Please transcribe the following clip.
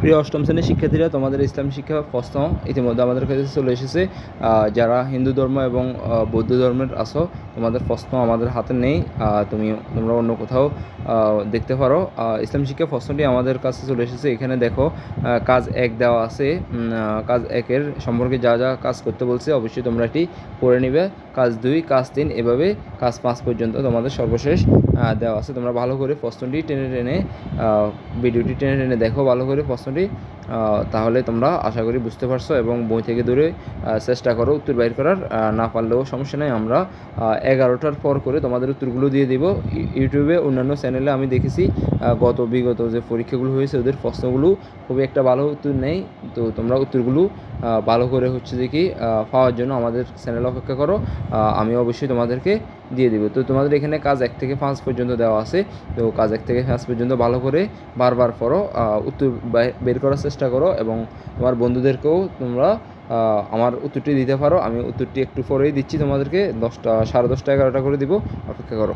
প্রিয় অষ্টম শ্রেণির শিক্ষার্থীরা, তোমাদের ইসলাম শিক্ষা প্রশ্ন ইতিমধ্যে আমাদের কাছে চলে এসেছে যারা হিন্দু ধর্ম এবং বৌদ্ধ ধর্মের আছো, তোমাদের প্রশ্ন আমাদের হাতে নেই তুমি, তোমরা অন্য কোথাও দেখতে পারো। ইসলাম শিক্ষা প্রশ্নটি আমাদের কাছে চলে এসেছে, এখানে দেখো কাজ এক দেওয়া আছে কাজ একের সম্পর্কে যা যা কাজ করতে বলছে, অবশ্যই তোমরা এটি করে নিবে। কাজ দুই, কাজ তিন, এভাবে কাজ পাঁচ পর্যন্ত তোমাদের সর্বশেষ দেওয়া আছে। তোমরা ভালো করে প্রশ্নটি টেনে টেনে ভিডিওটি টেনে টেনে দেখো ভালো করে প্রশ্নটি তাহলে তোমরা আশা করি বুঝতে পারছ এবং বই থেকে দূরে চেষ্টা করো উত্তর বাইর করার না পারলেও সমস্যা নেই। আমরা এগারোটার পর করে তোমাদের উত্তরগুলো দিয়ে দিব। ইউটিউবে অন্যান্য চ্যানেলে আমি দেখেছি গত, বিগত যে পরীক্ষাগুলো হয়েছে, ওদের প্রশ্নগুলো খুবই একটা ভালো উত্তর নেই। তো তোমরা উত্তরগুলো ভালো করে হচ্ছে যে কি পাওয়ার জন্য আমাদের চ্যানেল অপেক্ষা করো। আমি অবশ্যই তোমাদেরকে দিয়ে দিব। তো তোমাদের এখানে কাজ এক থেকে পাঁচ পর্যন্ত দেওয়া আছে। তো কাজ এক থেকে পাঁচ পর্যন্ত ভালো করে বারবার পড়ো উত্তর বের করার চেষ্টা করো এবং তোমার বন্ধুদেরকেও তোমরা আমার উত্তরটি দিতে পারো। আমি উত্তরটি একটু পরেই দিচ্ছি তোমাদেরকে। দশটা, সাড়ে দশটা, এগারোটা করে দিব। অপেক্ষা করো।